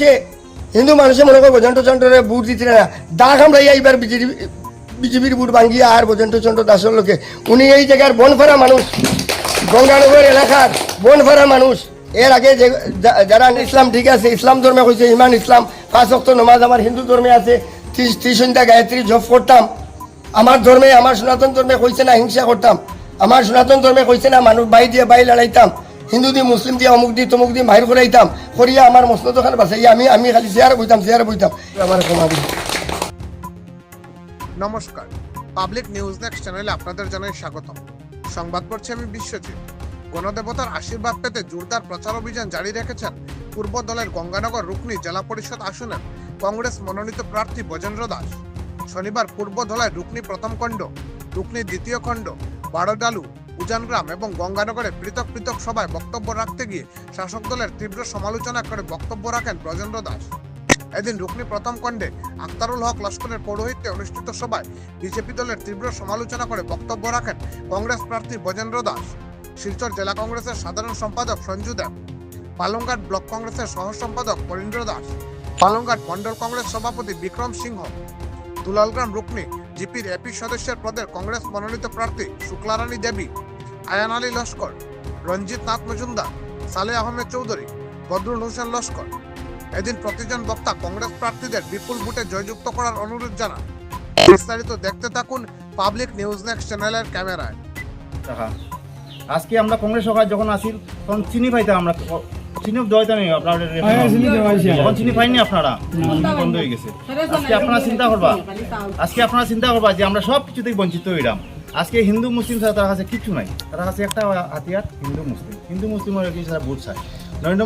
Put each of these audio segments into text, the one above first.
যে হিন্দু মানুষে মনে করো বজন্ত চন্দ্রে বুট দিতে না, দাগ আমরা এইবার বিজেপি, বিজেপির বুট ভাঙ্গিয়ে আর বজন্ত চন্দ্র দাসের লোকে। উনি এই জায়গার বনফারা মানুষ, গঙ্গানগর এলাকার বনফারা মানুষ। এর আগে যে যারা ইসলাম ঠিক আছে, ইসলাম ধর্মে হয়েছে ইমান ইসলাম, পাঁচ অক্ট নমাজ আমার হিন্দু ধর্মে আছে ত্রিশ ত্রিসন্ধ্যা গায়ত্রী জপ করতাম। আমার ধর্মে, আমার সনাতন ধর্মে কইছে না হিংসা করতাম। আমার সনাতন ধর্মে কইছে না মানুষ বাই দিয়ে বাই লড়াইতাম। হিন্দু দিয়ে মুসলিম দিয়ে অমুক দিয়ে তমুক দিয়ে মাহির করাইতাম করিয়া আমার মসনদ ওখানে বাসাই আমি আমি খালি চেয়ারে বইতাম চেয়ারে বইতাম আমার ক্ষমা নমস্কার পাবলিক নিউজ নেক্সট চ্যানেলে আপনাদের জানাই স্বাগতম। সংবাদ পড়ছি আমি বিশ্বজিৎ। গণদেবতার আশীর্বাদ পেতে জোরদার প্রচার অভিযান জারি রেখেছেন পূর্ব দলের গঙ্গানগর রুকনি জেলা পরিষদ আসনের কংগ্রেস মনোনীত প্রার্থী বজেন্দ্র দাস। শনিবার পূর্ব ধলায় রুকনি প্রথম খণ্ড রুকনি দ্বিতীয় খণ্ড, বারোডালু উজানগ্রাম এবং গঙ্গানগরে পৃথক পৃথক সভায় বক্তব্য রাখতে গিয়ে শাসক দলের তীব্র সমালোচনা করে বক্তব্য রাখেন ব্রজেন্দ্র দাস। এদিন রুকনি প্রথম খণ্ডে আক্তারুল হক লস্করের পৌরোহিত্যে অনুষ্ঠিত সভায় বিজেপি দলের তীব্র সমালোচনা করে বক্তব্য রাখেন কংগ্রেস প্রার্থী বজেন্দ্র দাস। শিলচর জেলা কংগ্রেসের সাধারণ সম্পাদক সঞ্জু দেব। পালংঘাট ব্লক কংগ্রেসের সহ সম্পাদক পরীন্দ্র দাস। পালংঘাট মন্ডল কংগ্রেস সভাপতি বিক্রম সিংহ। দুলালগ্রাম রুকনি জিপির এপি সদস্যের পদের কংগ্রেস মনোনীত প্রার্থী শুক্লারানী দেবী। আয়ান আলী লস্কর রঞ্জিত নাথ মজুমদার সালে আহমেদ চৌধুরী বদরুল হোসেন লস্কর। এদিন প্রতিজন বক্তা কংগ্রেস প্রার্থীদের বিপুল ভোটে জয়যুক্ত করার অনুরোধ জানান। বিস্তারিত দেখতে থাকুন পাবলিক নিউজ নেক্সট চ্যানেলের ক্যামেরায়। আজকে আমরা কংগ্রেস সরকার যখন আসি তখন চিনি পাইতাম আমরা চিনি দইতাম আপনার। তখন চিনি পাইনি আপনারা বন্ধ হয়ে গেছে। আজকে আপনারা চিন্তা করবা আজকে আপনারা চিন্তা করবা যে আমরা সব কিছু থেকে বঞ্চিত হইলাম। আজকে হিন্দু, মুসলিম ছাড়া তার কাছে কিছু নাই। তার কাছে একটা হাতিয়ার, হিন্দু, মুসলিম। হিন্দু, মুসলিম কিছু তারা ভোট চায় নরেন্দ্র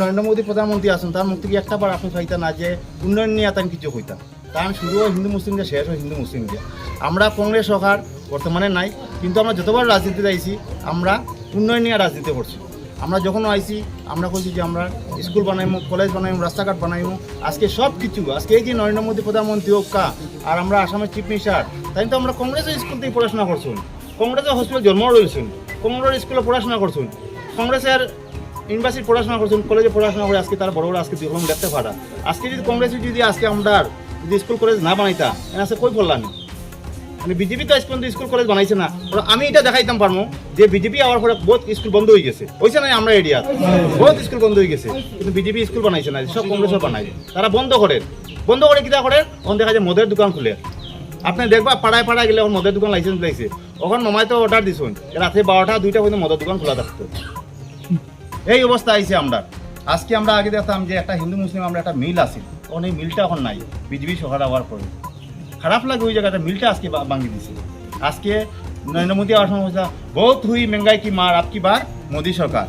নরেন্দ্র মোদী প্রধানমন্ত্রী আসুন তার মুখ থেকে একটা বার আপনি পাইতা না যে উন্নয়ন নিয়ে তান কিছু হইতাম কারণ শুরু হয় হিন্দু, মুসলিম দিয়ে, শেষ হয় হিন্দু, মুসলিম দিয়ে। আমরা কংগ্রেস সরকার বর্তমানে নাই, কিন্তু আমরা যতবার রাজনীতিতে আইছি, আমরা উন্নয়ন নিয়ে রাজনীতি করছি। আমরা যখন আইছি আমরা কইছি যে আমরা স্কুল বানাইমু, কলেজ বানাইমু, রাস্তাঘাট বানাইমু। আজকে সব কিছু, আজকে এই যে নরেন্দ্র মোদী প্রধানমন্ত্রী কা, আর আমরা আসামের চিফ মিনিস্টার তাই তো আমরা কংগ্রেসের স্কুল থেকে পড়াশোনা করছুন। কংগ্রেসের হসপিটাল জন্ম রয়েছেন, কংগ্রেসের স্কুলে পড়াশোনা করছুন। কংগ্রেসের ইউনিভার্সিটি পড়াশোনা করছেন কলেজে পড়াশোনা করে আজকে তারা বড় বড় আজকে দেখলাম দেখতে পারা। আজকে যদি কংগ্রেসে যদি আজকে আমরা যদি স্কুল কলেজ না বানাইতা আছে কই পড়লাম মানে বিজেপি তো আজ পর্যন্ত স্কুল, কলেজ বানাইছে না। আমি এটা দেখাইতাম পারব যে বিজেপি আওয়ার পরে বহুত স্কুল বন্ধ হয়ে গেছে। হয়েছে না আমরা এরিয়া? বহুত স্কুল বন্ধ হয়ে গেছে। কিন্তু বিজেপি স্কুল বানাইছে না, সব কংগ্রেসও বানাই তারা বন্ধ করে। বন্ধ করে কিটা করে? তখন দেখা যায় মদের দোকান খুলে। আপনি দেখবা, পাড়ায় পাড়ায় গেলে এখন মদের দোকান লাইসেন্স লাইছে ওখানে মামাই তো অর্ডার দিছুন রাতে বারোটা, দুইটা পর্যন্ত মদের দোকান খোলা থাকতো। এই অবস্থা আইছে আমরা। আজকে আমরা আগে দেখতাম যে একটা হিন্দু, মুসলিম, আমরা একটা মিল আছে। এই মিলটা এখন নাই। বিজেপি সরকার আওয়ার পরে। খারাপ লাগে ওই জায়গাটা মিলটা আজকে বা- ভাঙি দিছে। আজকে নরেন্দ্র মোদী আওয়ার সময় বহুত হুই মেঙ্গাই কি মার, আপকি বার? মোদী সরকার।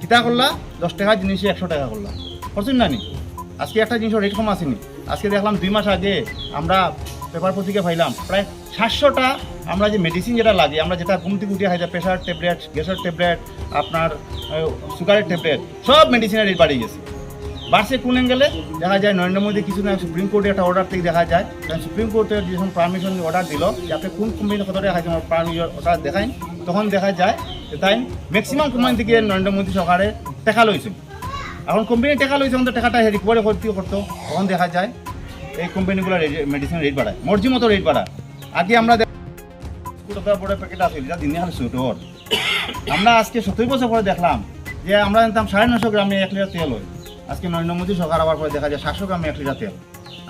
কিতা করলা? দশ টাকা জিনিসে একশো টাকা করলা। করছেন না নি? আজকে একটা জিনিস রেট কম আসেনি। আজকে দেখলাম দুই মাস আগে আমরা পেপার পত্রিকা পাইলাম, প্রায় সাতশোটা আমরা যে মেডিসিন যেটা লাগে, আমরা যেটা ঘুম থেকে উঠে হয় যে প্রেশার ট্যাবলেট গ্যাসের ট্যাবলেট আপনার সুগারের ট্যাবলেট সব মেডিসিনের রেট বাড়িয়ে গেছে। বাড়ছে কোন অ্যাঙ্গেলে দেখা যায়, নরেন্দ্র মোদী কিছু না সুপ্রিম কোর্টে একটা অর্ডার থেকে দেখা যায়। কারণ সুপ্রিম কোর্টে যখন পারমিশন অর্ডার দিল, যে আপনি কোন কোম্পানি কথা টাকা যায় পারমিশন অর্ডার দেখাইন, তখন দেখা যায় যে তাই ম্যাক্সিমাম কোম্পানি থেকে নরেন্দ্র মোদী সরকারে টাকা লইছে। এখন কোম্পানি টাকা লইছে তো টাকাটা রিকভারি করতে করতো। তখন দেখা যায়, এই কোম্পানিগুলো মেডিসিন রেট বাড়ায়, মর্জি মতো রেট বাড়ায়। আগে আমরা দেখ- বিস্কুট বড় প্যাকেট আছে যেটা দিনে খালি সুটোর আমরা আজকে সতেরো বছর পরে দেখলাম যে আমরা জানতাম সাড়ে নশো গ্রামে এক লিটার তেল হয়। আজকে নরেন্দ্র মোদী সরকার আবার পরে দেখা যায় সাতশো গ্রামে এক লিটার তেল।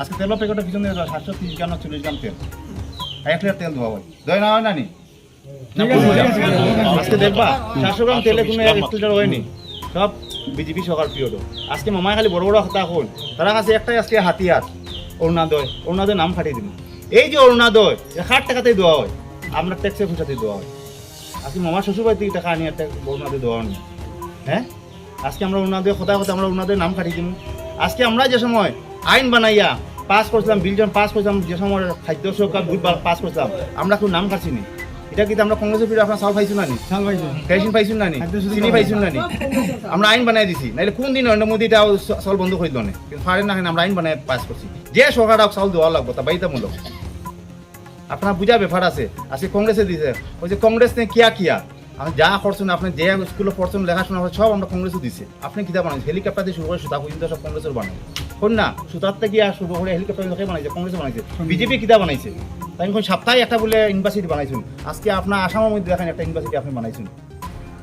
আজকে তেলের প্যাকেটের পিছনে সাতশো তিরিশ গ্রাম চল্লিশ গ্রাম তেল। এক লিটার তেল দেওয়া হয়। দয় না হয় না নি? আজকে দেখবা সাতশো গ্রাম তেলে কোনো এক লিটার হয়নি। সব বিজেপি সরকার পিরিয়ড আজকে মামায় খালি বড় বড় কথা হল তারা কাছে একটাই আজকে হাতিয়ার অরুণাদয়। অরুণাদয় নাম ফাটিয়ে দিন এই যে অরুণাদয় ষাট টাকাতেই দেওয়া হয়। আপনার ট্যাক্সের পয়সাতেই দেওয়া হয়। আজকে মামা শ্বশুরবাড়ি থেকে টাকা আনি একটা অরুণাদয় দেওয়া হয়নি হ্যাঁ? আজকে আমরা অরুণাদয় কথা কথা আমরা অরুণাদয় নাম কাটিয়ে দিন আজকে আমরা যে সময় আইন বানাইয়া পাস করছিলাম বিল যখন পাস করছিলাম যে সময় খাদ্য সুরক্ষা বিল পাস করছিলাম আমরা কেউ নাম কাটছি নি এটা কিন্তু আমরা কংগ্রেসের বিরুদ্ধে আপনার চাল পাইছো না নি? চাল পাইছো। কেরোসিন পাইছো না নি? চিনি পাইছো না নি? আমরা আইন বানাই দিছি নাইলে কোন দিন নরেন্দ্র মোদী এটা চাউল বন্ধ করে দিল না? কিন্তু পারে না আমরা আইন বানাই পাস করছি। যে সরকার চাউল দেওয়া লাগবো তা বাধ্যতামূলক। আপনার বুঝা ব্যাপার আছে আজকে কংগ্রেসে দিছে ওই যে কংগ্রেস নে কিয়া কিয়া? আমি যা করছেন আপনি যে স্কুলে পড়ছেন লেখাশোনা করে সব আমরা কংগ্রেসও দিছে। আপনি কিতা বানাই হেলিকপ্টার দিয়ে শুরু করে সুতা পর্যন্ত সব কংগ্রেসের বানাই শোন না সুতার থেকে আর শুরু করে হেলিকপ্টার লোকে বানাইছে? কংগ্রেস বানাইছে। বিজেপি কিতা বানাইছে? তাই এখন সপ্তাহে একটা বলে ইউনিভার্সিটি বানাইছেন। আজকে আপনার আসামের মধ্যে দেখেন একটা ইউনিভার্সিটি আপনি বানাইছেন।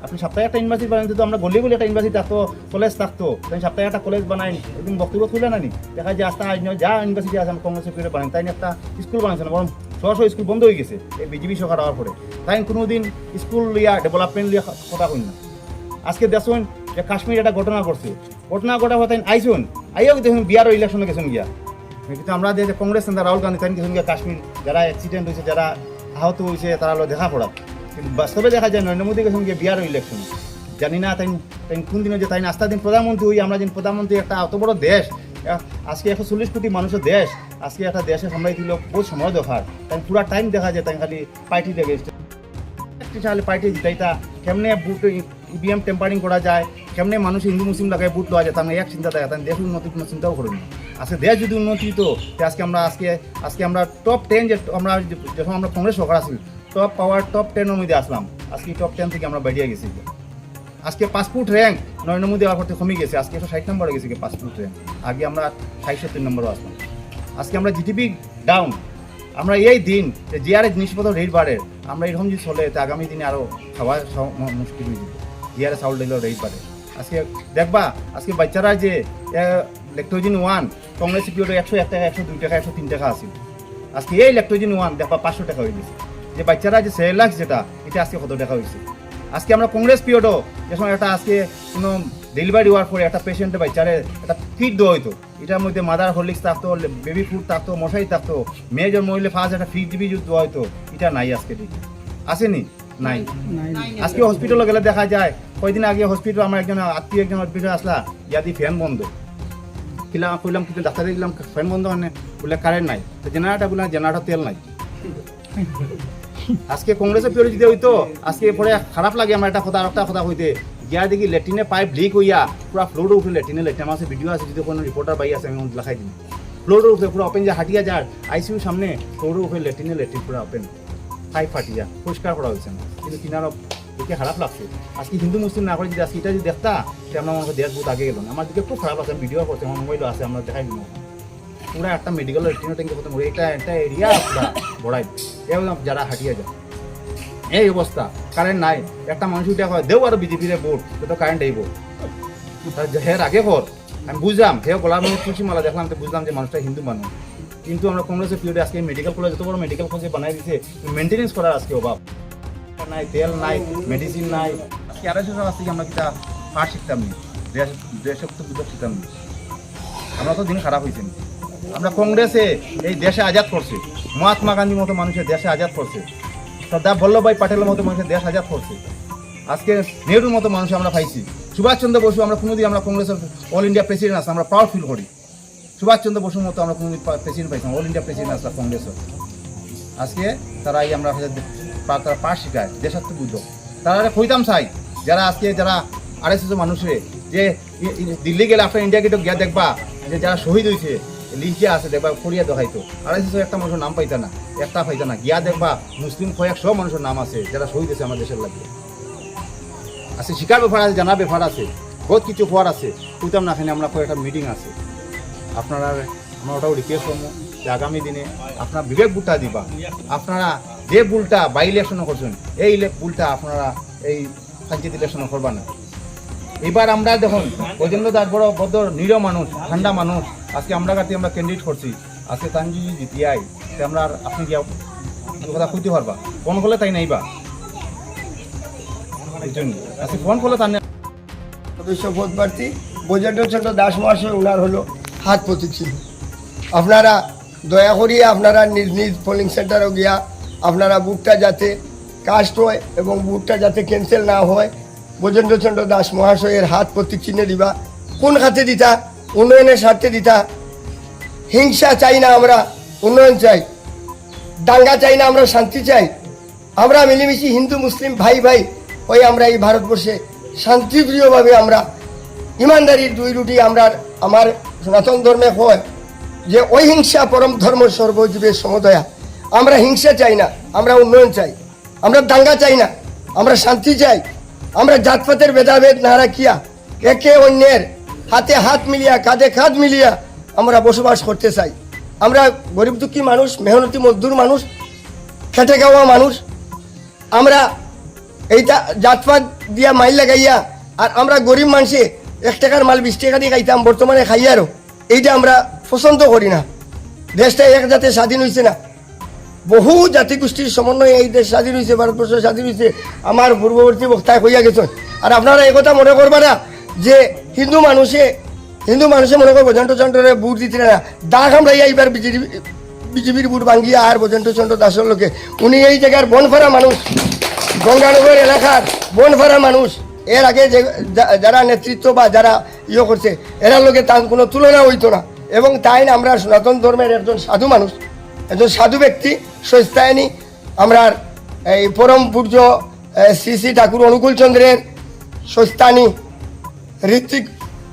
আপনি সপ্তাহে একটা ইউনিভার্সিটি বানাইতে তো আমরা গলি গলি একটা ইউনিভার্সিটি থাকতো কলেজ থাকতো তাই সপ্তাহে একটা কলেজ বানাই। একদম বক্তব্য খুলে না নি? দেখা যায় আস্তে আজ যা ইউনিভার্সিটি আছে আমরা কংগ্রেসের পিরিয়ডে বানাই। তাই একটা স্কুল বানাইছে না বরং শহ স্কুল বন্ধ হয়ে গেছে, এই বিজেপি সরকার হওয়ার পরে তাই কোনোদিন স্কুল লিয়া ডেভেলপমেন্ট লিয়া কথা কই না। আজকে দেখুন যে কাশ্মীর একটা ঘটনা করছে ঘটনা ঘটা হতে আইসুন আইও দেখুন বিয়ার ইলেকশনে গেছেন গিয়া। কিন্তু আমরা যে কংগ্রেস নেতা রাহুল গান্ধী তাই গেছেন গিয়া কাশ্মীর যারা অ্যাক্সিডেন্ট হয়েছে যারা আহত হয়েছে তারা হলো দেখা পড়া কিন্তু বাস্তবে দেখা যায় নরেন্দ্র মোদী গেছেন গিয়া বিয়ার ইলেকশন জানি না তাই তাই কোন দিনে যে তাই আস্তা দিন প্রধানমন্ত্রী হই আমরা যেন প্রধানমন্ত্রী একটা এত বড় দেশ আজকে একশো চল্লিশ কোটি মানুষের দেশ আজকে একটা দেশে সামলাই দিল, বহুত সময় দরকার। তাই পুরা টাইম দেখা যায় তাই খালি পার্টি দেখে শক্তিশালী পার্টি জিতাইতা কেমনে বুট ইভিএম টেম্পারিং করা যায়, কেমনে মানুষ হিন্দু, মুসলিম লাগায় বুট লওয়া যায়, তার এক চিন্তা থাকে তার দেশ উন্নতি কোনো চিন্তাও করেন। না আজকে দেশ যদি উন্নতি তো আজকে আমরা আজকে আজকে আমরা টপ টেন যে আমরা যখন আমরা কংগ্রেস সরকার আসি টপ পাওয়ার টপ টেনের মধ্যে আসলাম। আজকে টপ টেন থেকে আমরা বেরিয়ে গেছি। আজকে পাসপোর্ট র্যাঙ্ক নরেন্দ্র মোদী পর থেকে কমে গেছে, আজকে একশো ষাট নম্বরে গেছে পাসপোর্ট র্যাঙ্ক আগে আমরা ষাট, সত্তর নম্বরে আসলাম আজকে আমরা জিডিপি ডাউন আমরা এই দিন যে জিআরএ জিনিসপত্র রেট বাড়ে, আমরা এরকম যদি চলে আগামী দিনে আরও খাওয়া মুশকিল হয়ে যাবে। জিআরএ চাউল ডাইলেও রেট বাড়ে। আজকে দেখবা, আজকে বাচ্চারা যে লেকটোজিন ওয়ান কংগ্রেস পিরিয়ডে একশো এক টাকা একশো দুই টাকা, একশো তিন টাকা আছিল। আজকে এই লেকটোজিন ওয়ান দেখবা পাঁচশো টাকা হয়ে গেছে। যে বাচ্চারা যে সেরেলাক্স যেটা, এটা আজকে কত টাকা হয়েছে? আজকে আমরা কংগ্রেস পিরিয়ডও যখন একটা আজকে কোনো ডেলিভারি হওয়ার পরে একটা পেশেন্টের বাচ্চারে একটা ফিট দেওয়া হইতো। এটার মধ্যে মাদার হরলিক্স থাকতো বেবি ফুড থাকতো মশারি থাকতো। মেয়ে জন্ম হইলে ফার্স্ট একটা ফিট দিবি যদি দেওয়া হইতো এটা নাই আজকে ঠিক আসেনি? নাই। আজকে হসপিটালে গেলে দেখা যায়। কয়দিন আগে হসপিটাল আমার একজন আত্মীয় একজন হসপিটাল আসলা ইয়াদি ফ্যান বন্ধ। কিলাম কইলাম কিন্তু ডাক্তারে দিলাম ফ্যান বন্ধ হয় মানে বলে কারেন্ট নাই। তো জেনারেটার বললাম জেনারেটার তেল নাই। আজকে কংগ্রেসের পিরিয়ড যদি হইতো। আজকে পরে খারাপ লাগে আমার একটা কথা আর একটা কথা হইতে গিয়া দেখি লেট্রিনে পাইপ লিক হইয়া পুরা ফ্লোরে উঠে লেট্রিনে লেট্রিন আমার ভিডিও আছে যদি কোনো রিপোর্টার পাই আছে, আমি দেখাই দিন ফ্লোরে উঠে পুরো ওপেন যে হাটিয়া যার আইসিউ সামনে ফ্লোরে উঠে লেট্রিনে লেট্রিন পুরো ওপেন পাইপ ফাটিয়া পরিষ্কার করা হয়েছে না কিন্তু কিনারও দেখে খারাপ লাগছে। আজকে হিন্দু মুসলিম না করে যদি, আজকে এটা যদি দেখতা সে আমরা মনে দেশ বহুত আগে গেল। না আমার দিকে খুব খারাপ আমি ভিডিও করছি আমার মোবাইলও আছে আমরা দেখাই দিলাম পুরা একটা মেডিকেল লেট্রিন ট্যাঙ্কি হতে এটা একটা এরিয়া পুরা বড়াই যারা হাটিয়া যায় এই অবস্থা কারেন্ট নাই। একটা মানুষ উঠে কয়, দেও আর বিজেপির ভোট তো কারেন্ট আইব হের আগে কর আমি বুঝলাম হে মধ্যে তুলসী মালা দেখলাম, তো বুঝলাম যে মানুষটা হিন্দু মানুষ কিন্তু আমরা কংগ্রেসের পিরিয়ডে আজকে মেডিকেল কলেজ যত বড় মেডিকেল কলেজ বানাই দিছে মেনটেনেন্স করার আজকে অভাব নাই, তেল নাই মেডিসিন নাই। আজকে আড়াইশো আজকে আমরা কিটা পাঠ শিখতাম নি দেশ দেশত্ব বুঝতে শিখতাম নি আমরা তো দিন খারাপ হয়েছে আমরা কংগ্রেসে এই দেশে আজাদ করছে মহাত্মা গান্ধীর মতো মানুষের দেশে আজাদ করছে সর্দার বল্লভভাই পাটেলের মতো মানুষের দেশ আজাদ করছে। আজকে নেহরুর মতো মানুষ আমরা পাইছি। সুভাষচন্দ্র বসু আমরা কোনোদিন আমরা কংগ্রেসের অল ইন্ডিয়া প্রেসিডেন্ট আসলাম আমরা প্রাউড ফিল করি। সুভাষচন্দ্র বসুর মতো আমরা কোনোদিন প্রেসিডেন্ট পাইছিলাম অল ইন্ডিয়া প্রেসিডেন্ট আসলাম কংগ্রেসের। আজকে তারা এই আমরা পা- তারা পাঠ শিখায় দেশাত্ম বুদ্ধ তারা কইতাম চাই যারা আজকে যারা আড়াইশো মানুষে, যে দিল্লি গেলে আপনার ইন্ডিয়া গেটে গিয়া দেখবা, যে যারা শহীদ হয়েছে লিখে আছে দেখবা করিয়া দেখাইতো। আড়াইশো একটা মানুষের নাম পাইতা না, একটা পাইতা না। গিয়া দেখবা, মুসলিম কয়েকশো মানুষের নাম আছে যারা শহীদ হয়েছে আমার দেশের লাগে। আছে, শিকার ব্যাপার আছে, জানার ব্যাপার আছে, বহুত কিছু হওয়ার আছে। কইতাম না এখানে আমরা কয়েকটা মিটিং আছে। আপনারা, আমরা ওটাও রিকোয়েস্ট করব যে আগামী দিনে আপনার বিবেক বুলটা দিবা। আপনারা যে বুলটা বাই ইলেকশন করছেন, এই বুলটা আপনারা এই পঞ্চায়েত ইলেকশন করবা না। এবার আমরা দেখুন গজেন্দ্র দাস বড় বদর নিরীহ মানুষ, ঠান্ডা মানুষ আজকে আমরা কাছে আমরা ক্যান্ডিডেট করছি। আজকে তানজি জিতিয়াই। তে আমরা আর আপনি এই কথা কইতে পারবা? ফোন করলে তাই নাইবা? এই জন্য। আজকে ফোন করলে তার সদস্য পদ প্রার্থী বজেন্দ্র চন্দ্র দাস মহাশয় ওনার হলো হাত প্রতীক ছিল আপনারা দয়া করিয়ে আপনারা নিজ নিজ পোলিং সেন্টারও গিয়া আপনারা বুটটা যাতে কাস্ট হয় এবং বুটটা যাতে ক্যান্সেল না হয় বজেন্দ্র চন্দ্র দাস মহাশয়ের হাত প্রতীক চিহ্নে দিবা। কোন খাতে দিতা? উন্নয়নের স্বার্থে দিতা। হিংসা চাই না আমরা, উন্নয়ন চাই। দাঙ্গা চাই না আমরা, শান্তি চাই। আমরা মিলেমিশি হিন্দু, মুসলিম, ভাই ভাই ওই আমরা এই ভারতবর্ষে শান্তিপ্রিয়ভাবে আমরা ইমানদারির দুই রুটি আমরা আমার সনাতন ধর্মে হয় যে অহিংসা পরম ধর্ম সর্বজীবের সমদয়া। আমরা হিংসা চাই না, আমরা উন্নয়ন চাই। আমরা দাঙ্গা চাই না, আমরা শান্তি চাই। আমরা জাতপাতের ভেদাভেদ না রাখিয়া একে অন্যের হাতে হাত মিলিয়া, কাঁধে কাঁধ মিলিয়া আমরা বসবাস করতে চাই। আমরা গরিব দুঃখী মানুষ, মেহনতি মজদুর মানুষ, খেটে খাওয়া মানুষ, আমরা এইটা জাতপাত দিয়া মাইল লাগাইয়া আর আমরা গরিব মানুষে এক টাকার মাল বিশ টাকা দিয়ে খাইতাম, বর্তমানে খাইয়ারও এইটা আমরা পছন্দ করি না। দেশটা এক জাতে স্বাধীন হয়েছে না। বহু জাতিগোষ্ঠীর সমন্বয়ে এই দেশ স্বাধীন হয়েছে ভারতবর্ষ স্বাধীন হয়েছে আমার পূর্ববর্তী বক্তায় হইয়া গেছেন। আর আপনারা এই কথা মনে করবা না যে হিন্দু মানুষে হিন্দু মানুষে মনে করব বজন্ত চন্দ্রের বুট দিতে না। দাগ আমরা এইবার বিজেপি, বিজেপির বুট ভাঙ্গিয়া আর বজন্ত চন্দ্র দাসের লোকে। উনি এই জায়গার বনফারা মানুষ, গঙ্গানগর এলাকার বনফারা মানুষ। এর আগে যে যারা নেতৃত্ব বা যারা ইয়ে করছে এরা লোকে তার কোনো তুলনা হইতো না। এবং তাই না আমরা সনাতন ধর্মের একজন সাধু মানুষ, একজন সাধু ব্যক্তি, সস্তায়নী। আমরা এই পরম পূজ্য শ্রী শ্রী ঠাকুর অনুকূল চন্দ্রের সস্তানি ঋত্বিক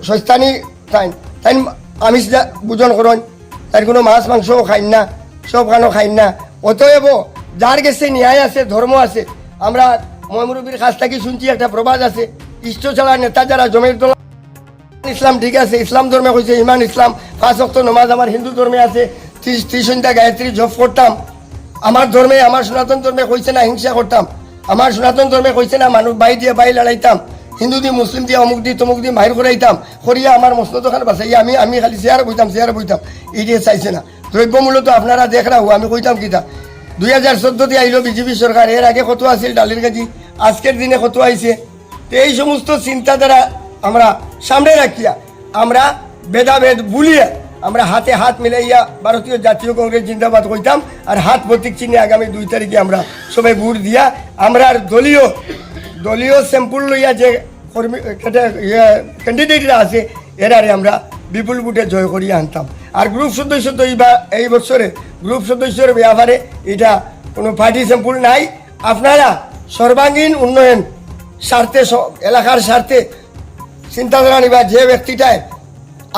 সস্তানি তাই তাই আমিষ ভোজন করেন তার কোনো মাছ মাংসও খাইন না সব খানো খাইন না। অতএব যার গেছে ন্যায় আছে ধর্ম আছে, আমরা ময়মুরবির কাছ থেকে শুনছি, একটা প্রবাদ আছে। ইষ্ট ছাড়া নেতা যারা জমির দল। ইসলাম ঠিক আছে ইসলাম ধর্মে কইছে ইমান ইসলাম পাঁচ অক্ট নমাজ আমার হিন্দু ধর্মে আছে ত্রিশ গায়ত্রী জপ করতাম আমার ধর্মে আমার সনাতন ধর্মে কইছে না হিংসা করতাম আমার সনাতন ধর্মে কইছে না মানুষ বাই দিয়ে, বাই লড়াইতাম। হিন্দু দিয়ে মুসলিম দিয়ে অমুক দিয়ে তমুক দিয়ে মাহির করাইতাম করিয়া আমার মসনদ খান বাসাইয়া আমি আমি খালি চেয়ারে বইতাম চেয়ারে বইতাম এই দিয়ে চাইছে না। দ্রব্যমূল্য তো আপনারা দেখ রাখো আমি কইতাম কিতা। দুই হাজার চোদ্দতে আইলো বিজেপি সরকার এর আগে কত আছিল ডালির কেজি আজকের দিনে কত আইছে তো এই সমস্ত চিন্তাধারা আমরা সামনে রাখিয়া আমরা ভেদাভেদ ভুলিয়া আমরা হাতে হাত মিলাইয়া ভারতীয় জাতীয় কংগ্রেস জিন্দাবাদ কইতাম। আর হাত প্রতীক চিহ্নে আগামী দুই তারিখে আমরা সবাই ভোট দিয়া। আমরা দলীয় দলীয় স্যাম্পুল লইয়া যে কর্মী ক্যান্ডিডেটরা আছে, এরারে আমরা বিপুল ভোটে জয় করিয়া আনতাম। আর গ্রুপ সদস্য তো এই বছরে গ্রুপ সদস্যের ব্যাপারে এটা কোনো পার্টি স্যাম্পুল নাই। আপনারা সর্বাঙ্গীন উন্নয়ন স্বার্থে এলাকার স্বার্থে চিন্তাধারা নিবা যে ব্যক্তিটায়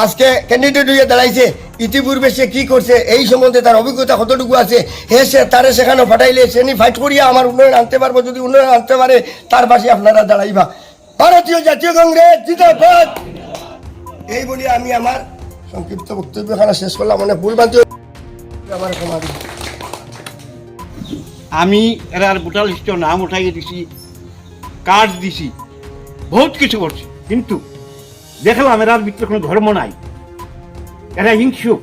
আজকে ক্যান্ডিডেট হয়ে দাঁড়াইছে ইতিপূর্বে সে কি করছে, এই সম্বন্ধে তার অভিজ্ঞতা কতটুকু আছে, হে সে তারে সেখানে ফাটাইলে সে নি ফাইট করিয়া আমার উন্নয়ন আনতে পারব, যদি উন্নয়ন আনতে পারে, তার পাশে আপনারা দাঁড়াইবা। ভারতীয় জাতীয় কংগ্রেস জিন্দাবাদ এই বলি আমি আমার সংক্ষিপ্ত বক্তব্য এখানে শেষ করলাম, অনেক ভুল বান্ধব আমার আমি এরার ভোটার নাম উঠাইয়ে দিছি, কার্ড দিছি, বহুত কিছু করছি, কিন্তু দেখলাম এরার ভিতরে কোনো ধর্ম নাই। এরা হিংসুক।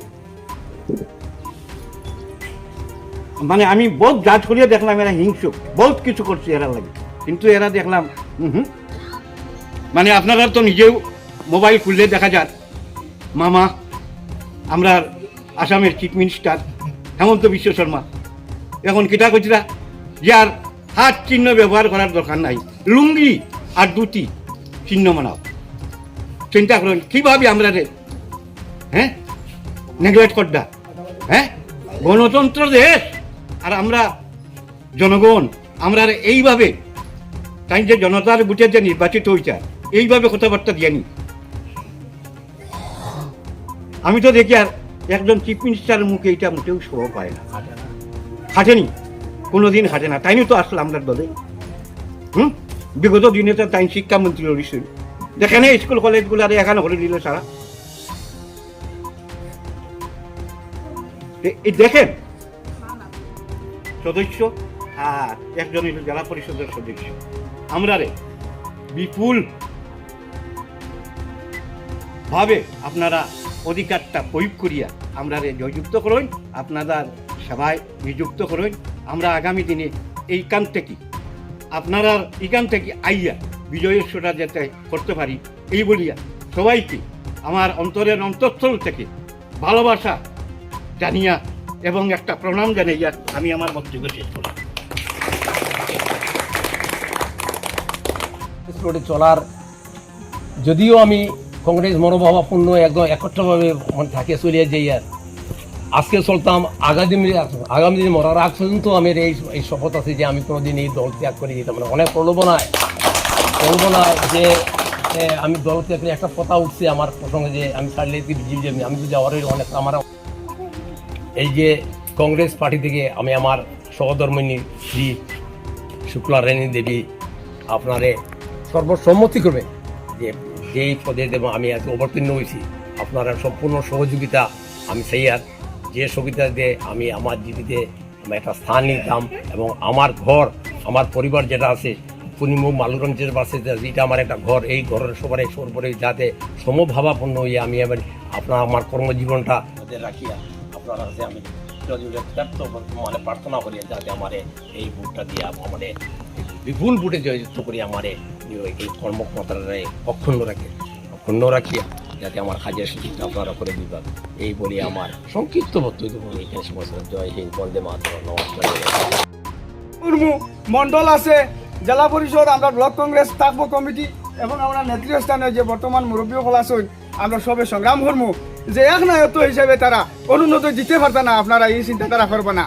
মানে আমি বহুত জাজ করিয়া দেখলাম এরা হিংসুক। বহুত কিছু করছে এরা লাগে। কিন্তু এরা দেখলাম হুম। মানে আপনারা তো নিজেও মোবাইল খুললে দেখা যান মামা, আমরা আসামের চিফ মিনিস্টার, হেমন্ত বিশ্ব শর্মা। এখন কইছিলা? যে আর হাত চিহ্ন ব্যবহার করার দরকার নাই। লুঙ্গি আর দুটি চিহ্ন মানাও চিন্তা করুন, কীভাবে আমরা রে হ্যাঁ? নেগলেক্ট করডা হ্যাঁ? গণতন্ত্র দেশ আর আমরা জনগণ, আমরা আর এইভাবে, তাই যে জনতার বুটে যে নির্বাচিত হয়েছে এইভাবে কথাবার্তা দিয়ানি আমি তো দেখি আর একজন চিফ মিনিস্টারের মুখে এটা মোটেও শোভা পায় না। খাটেনি কোনোদিন খাটে না। তাইনি তো আসলে আমরা দলে। হুম? বিগত দিনে তো তাই শিক্ষামন্ত্রী রয়েছে যেখানে স্কুল কলেজগুলো আর এখানে হলে দিল সারা। এই দেখেন। সদস্য, আর একজন জেলা পরিষদের সদস্য। আমরা রে, বিপুল ভাবে আপনারা অধিকারটা প্রয়োগ করিয়া আমরা রে জয়যুক্ত করুন, আপনাদের সবাই নিযুক্ত করুন। আমরা আগামী দিনে এইখান থেকে, আপনারা এখান থেকে আইয়া বিজয়ের সোটা যাতে করতে পারি, এই বলিয়া সবাইকে আমার অন্তরের অন্তঃস্থল থেকে ভালোবাসা জানিয়া এবং একটা প্রণাম জানাইয়া আমি আমার বক্তব্য শেষ রোডে চলার, যদিও আমি কংগ্রেস মনোভাবাপূর্ণ একদম একত্রভাবে মানে থাকে চলিয়ে যাই আর আজকে চলতাম আগামী দিনে আগামী দিন মরার আগ পর্যন্ত আমি এই এই শপথ আছে যে আমি কোনোদিন এই দল ত্যাগ করে যেতাম না। অনেক প্রলোভনায়। প্রলোভনায় যে আমি দল ত্যাগ করে একটা কথা উঠছে আমার প্রসঙ্গে যে আমি ছাড়লে বিজেপি আমি তো যাওয়ার অনেক আমার এই যে কংগ্রেস পার্টি থেকে আমি আমার সহধর্মিনী শ্রী শুক্লা রানী দেবী আপনারে সর্বসম্মতি করবে যে যেই পদে দেব আমি আজকে অবতীর্ণ হয়েছি, আপনারা সম্পূর্ণ সহযোগিতা আমি সেই আর যে সুবিধা দিয়ে আমি আমার জীবিতে আমি একটা স্থান নিতাম এবং আমার ঘর, আমার পরিবার যেটা আছে পূর্ণিমুখ মালুগঞ্জের পাশে যেটা আমার একটা ঘর, এই ঘরের সবার সর্বরে যাতে সমভাবাপন্ন হয়ে আমি এবার আপনার আমার কর্মজীবনটা রাখিয়া আপনার কাছে আমি যথার্থ মানে প্রার্থনা করি, যাতে আমার এই ভোটটা দিয়ে আমার বিপুল ভোটে জয়যুক্ত করি আমার এই কর্মক্ষমতারে অক্ষুণ্ণ রাখে। অক্ষুণ্ণ রাখিয়া যাতে আমার কাজের সুযোগটা আপনারা করে দিবেন। এই বলে আমার সংক্ষিপ্ত বক্তব্য। এখানে সমস্ত জয় হিন্দ, বন্দে মাতরম, নমস্কার। মন্ডল আছে, জেলা পরিষদ, আমরা ব্লক কংগ্রেস থাকব কমিটি, এবং আমরা নেতৃস্থানে যে বর্তমান মুরব্বী হল আছেন, আমরা সবে সংগ্রাম করব। যে এক নায়ত্ব হিসেবে তারা অনুন্নত দিতে পারত না, আপনারা এই চিন্তা তারা করবে না।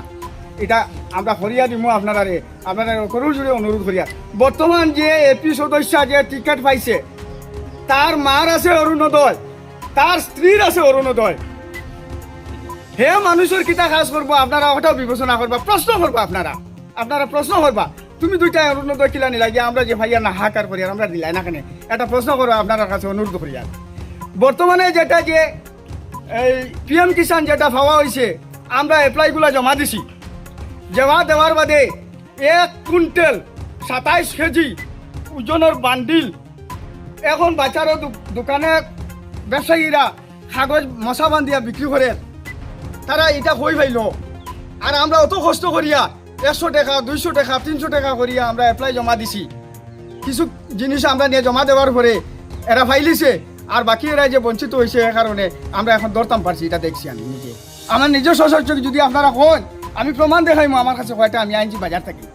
এটা আমরা হরিয়া দিমু আপনারা রে আপনারা করুন জুড়ে অনুরোধ করিয়া। বর্তমান যে এপি সদস্য যে টিকেট পাইছে, তার মার আছে অরুণোদয় তার স্ত্রীর আছে অরুণোদয় হে মানুষের কিতা কাজ করব, আপনারা ওটাও বিবেচনা করবা, প্রশ্ন করবা আপনারা। আপনারা প্রশ্ন করবা, তুমি দুইটা অরুণোদয় কিলা নিলা, গিয়ে আমরা যে ভাইয়া না হাকার করি আমরা দিলাই না কেন? একটা প্রশ্ন করব আপনার কাছে অনুরোধ করি আর বর্তমানে যেটা যে এই পিএম কিষাণ যেটা পাওয়া হয়েছে আমরা অ্যাপ্লাইগুলো জমা দিছি। জমা দেওয়ার বাদে এক কুইন্টেল সাতাইশ কেজি ওজনের বান্ডিল। এখন বাচ্চারও দোকানে ব্যবসায়ীরা কাগজ মশা বান্ধিয়া বিক্রি করে। তারা এটা কই পাইল? আর আমরা অত কষ্ট করিয়া একশো টাকা, দুইশো টাকা, তিনশো টাকা করিয়া আমরা অ্যাপ্লাই জমা দিছি। কিছু জিনিস আমরা নিয়ে জমা দেওয়ার পরে এরা ফাইলিছে আর বাকি এরা যে বঞ্চিত হয়েছে এ কারণে আমরা এখন দরতাম পারছি, এটা দেখছি আমি নিজে। আমার নিজস্ব সচক যদি আপনারা হন, আমি প্রমাণ দেখাইমু আমার কাছে কয়টা আমি আনছি বাজার থাকি।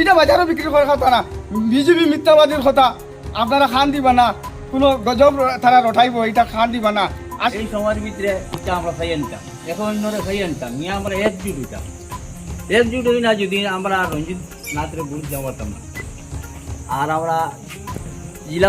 এটা বাজারও বিক্রি করার কথা না, বিজেপি মিথ্যাবাদীর কথা। আপনারা খান দিবা না, কোনো গজব তারা রটাইব, এটা খান দিবা না। আর এই সময়ের ভিতরে এটা আমরা খাই আনতাম এখন অন্যরে খাই আনতাম নিয়ে আমরা একজুট হইতাম। একজুট হই না যদি আমরা রঞ্জিত নাথরে বুঝ যাওয়াতাম না। আর আমরা জেলা